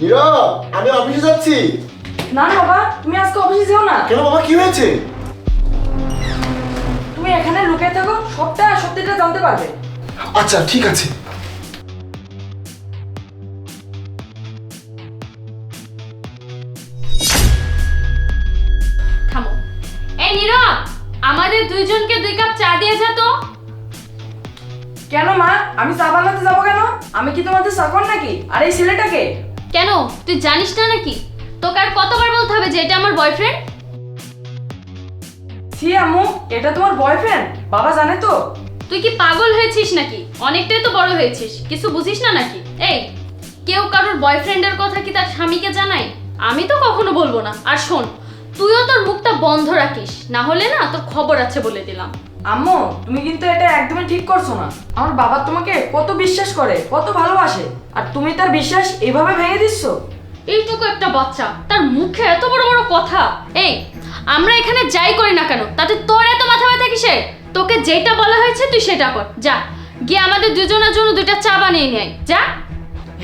নীরব আমি অফিসে যাচ্ছি। না না বাবা তুমি আজকে অফিসে যেও না। কেন বাবা কি হয়েছে? তুমি এখানে লুকিয়ে থাকো সবটা সত্যিটা জানতে পারবে। আচ্ছা ঠিক আছে। থামো। এই নীরব আমাদের দুইজনকে দুই কাপ চা দিয়ে যা তো। কেন মা? আমি চা বানাতে যাব কেন? আমি কি তোমাদের চাকর নাকি? আর এই ছেলেটাকে? কেন? তুই জানিস না নাকি? তোকে আর কতবার বলতে হবে যে এটা আমার বয়ফ্রেন্ড সি আম্মু এটা তোমার বয়ফ্রেন্ড বাবা জানে তো। তুই কি পাগল হয়েছিস নাকি? অনেকটাই তো বড় হয়েছিস। কিছু বুঝিস না নাকি? এই কেউ কারোর বয়ফ্রেন্ডের কথা কি তার স্বামীকে জানাই আমি তো কখনো বলব না। আর শোন তুইও তোর মুখটা বন্ধ রাখিস। না হলে না তোর খবর আছে বলে দিলাম। আম্মু তুমি কিন্তু এটা একদমই ঠিক করছ না। আমার বাবা তোমাকে কত বিশ্বাস করে কত ভালোবাসে আর তুমি তার বিশ্বাস এভাবে ভেঙে দিচ্ছ? এইটুকু একটা বাচ্চা তার মুখে এত বড় বড় কথা। এই আমরা এখানে যাই করি না কেন? তাতে তোর এত মাথা ব্যথা কিসে তোকে যেটা বলা হয়েছে তুই সেটা কর। যা গিয়ে আমাদের দুজনের জন্য দুইটা চা বানিয়ে নিয়ে আয়। যা।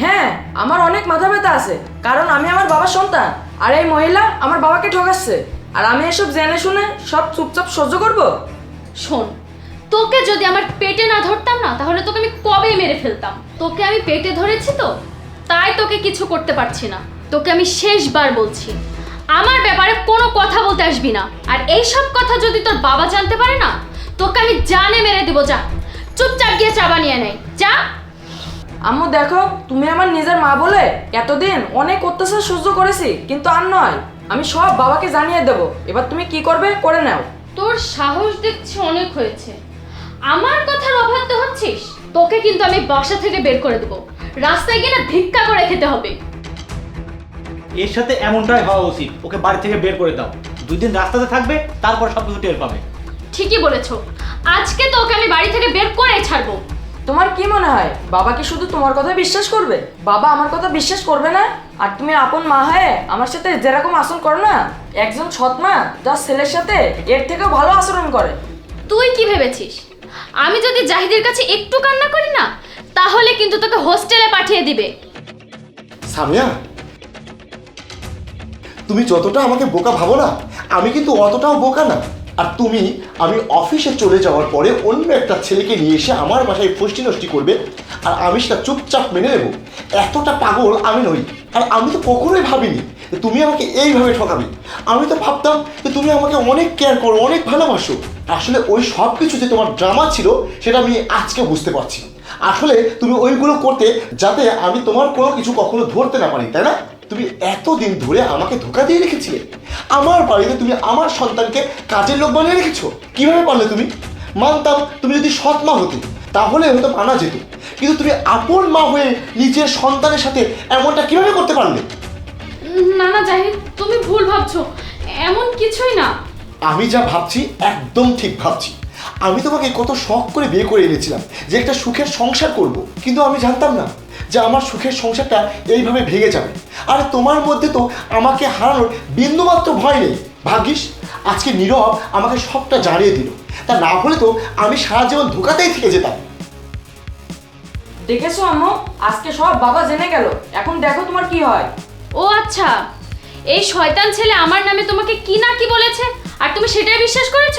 হ্যাঁ আমার অনেক মাথা ব্যথা আছে কারণ আমি আমার বাবার সন্তান আর এই মহিলা আমার বাবাকে ঠকাচ্ছে। আর আমি এসব জেনে শুনে সব চুপচাপ সহ্য করব? শোন, তোকে যদি আমার পেটে না ধরতাম না, তাহলে তোকে আমি কবে মেরে ফেলতাম? তোকে আমি পেটে ধরেছি তো, তাই তোকে কিছু করতে পারছি না। তোকে আমি শেষবার বলছি। আমার ব্যাপারে কোনো কথা বলতে আসবি না। আর এই সব কথা যদি তোর বাবা জানতে পারে না, তোকে আমি জানে মেরে দেবো, যা। চুপচাপ গিয়ে চা বানিয়ে নেয় যা। আম্মু, দেখো, তুমি আমার নিজের মা বলে এতদিন অনেক অত্যাচার সহ্য করেছি, কিন্তু আর নয়। আমি সব বাবাকে জানিয়ে দেব। এবার তুমি কি করবে, করে নাও। তোর সাহস দেখছি অনেক হয়েছে। আমার কথার তো হচ্ছিস? তোকে কিন্তু আমি বাসা থেকে বের করে দেবো। রাস্তায় গিয়ে না ভিক্ষা করে খেতে হবে। এর সাথে এমনটাই হওয়া উচিত। ওকে বাড়ি থেকে বের করে দাও। দুই দিন রাস্তাতে থাকবে তারপর সব কিছু টের পাবে। ঠিকই বলেছ। আজকে তো ওকে আমি বাড়ি থেকে বের করে ছাড়বো। তোমার কি মনে হয়? বাবা কি শুধু তোমার কথা বিশ্বাস করবে? বাবা আমার কথা বিশ্বাস করবে না? আর তুমি আপন মা হয়ে আমার সাথে যেরকম আসন করো না একজন সৎ মা যার ছেলের সাথে এর থেকেও ভালো আচরণ করে। তুই কি ভেবেছিস? আমি যদি জাহিদের কাছে একটু কান্না করি না তাহলে কিন্তু তোকে হোস্টেলে পাঠিয়ে দিবে। সামিয়া তুমি যতটা আমাকে বোকা ভাবো না আমি কিন্তু অতটাও বোকা না। আর তুমি, আমি অফিসে চলে যাওয়ার পরে অন্য একটা ছেলেকে নিয়ে এসে আমার বাসায় ফষ্টি নষ্টি করবে, আর আমি সেটা চুপচাপ মেনে নেব। এতটা পাগল আমি নই, আর আমি তো কখনোই ভাবিনি যে তুমি আমাকে এইভাবে ঠকাবে। আমি তো ভাবতাম যে তুমি আমাকে অনেক কেয়ার করো, অনেক ভালোবাসো। আসলে ওই সব কিছু যে তোমার ড্রামা ছিল সেটা আমি আজকে বুঝতে পারছি। আসলে তুমি ওইগুলো করতে যাতে আমি তোমার কোনো কিছু কখনো ধরতে না পারি, তাই না? তুমি এতদিন ধরে আমাকে ধোকা দিয়ে রেখেছিলে। আমার বাড়িতে তুমি আমার সন্তানকে কাজের লোক বানিয়ে রেখেছো। কীভাবে পারলে তুমি? মানতাম তুমি যদি সৎ মা হতে তাহলে হয়তো মানা যেত। কিন্তু তুমি আপন মা হয়ে নিজের সন্তানের সাথে এমনটা কীভাবে করতে পারলে? না না জাহিদ তুমি ভুল ভাবছ। এমন কিছুই না। আমি যা ভাবছি একদম ঠিক ভাবছি। আমি তোমাকে কত শখ করে বিয়ে করে এনেছিলাম যে একটা সুখের সংসার করব কিন্তু আমি জানতাম না যে আমার সুখের সংসারটা এইভাবে ভেঙে যাবে। আর তোমার মধ্যে তো আমাকে হারানোর বিন্দুমাত্র ভয় নেই। ভাগ্যিস আজকে নীরব আমাকে সবটা জানিয়ে দিল। তা না হলে তো আমি সারা জীবন ধোকাতেই থেকে যেতাম। দেখেছ আম্মু? আজকে সব বাবা জেনে গেল। এখন দেখো তোমার কি হয়। ও আচ্ছা এই শয়তান ছেলে আমার নামে তোমাকে কি না কি বলেছে? আর তুমি সেটাই বিশ্বাস করেছ?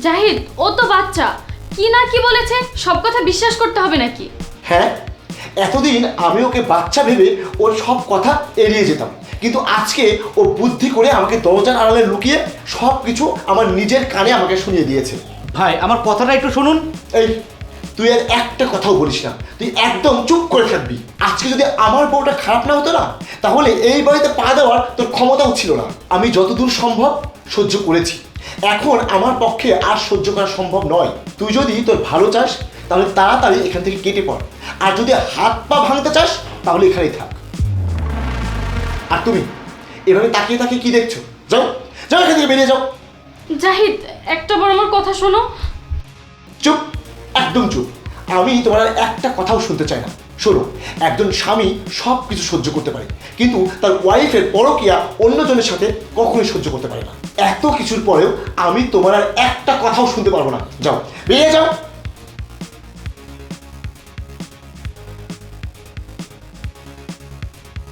জাহিদ ও তো বাচ্চা। কি না কি বলেছে সব কথা বিশ্বাস করতে হবে নাকি? হ্যাঁ এতদিন আমি ওকে বাচ্চা ভেবে ওর সব কথা এড়িয়ে যেতাম। কিন্তু আজকে ও বুদ্ধি করে আমাকে দরজার আড়ালে লুকিয়ে সব কিছু আমার নিজের কানে আমাকে শুনিয়ে দিয়েছে। ভাই আমার কথাটা একটু শুনুন। এই তুই আর একটা কথাও বলিস না। তুই একদম চুপ করে থাকবি। আজকে যদি আমার বউটা খারাপ না হতো না তাহলে এই বাড়িতে পা দেওয়ার তোর ক্ষমতাও ছিল না। আমি যতদূর সম্ভব সহ্য করেছি। এখন আমার পক্ষে আর সহ্য করা সম্ভব নয়। তুই যদি তোর ভালো চাস তাহলে তাড়াতাড়ি এখান থেকে কেটে পড়। আর যদি হাত পা ভাঙতে চাস তাহলে এখানেই থাক। আর তুমি এভাবে তাকিয়ে তাকিয়ে কি দেখছ? যাও যাও এখান থেকে বেরিয়ে যাও। জাহিদ একটা বার আমার কথা শোনো। চুপ একদম চুপ। আমি তোমার আর একটা কথাও শুনতে চাই না। শোনো, একজন স্বামী সব কিছু সহ্য করতে পারে, কিন্তু তার ওয়াইফের পরকিয়া অন্যজনের সাথে কখনোই সহ্য করতে পারে না। এত কিছুর পরেও আমি তোমার আর একটা কথাও শুনতে পারব না। যাও, বেরিয়ে যাও।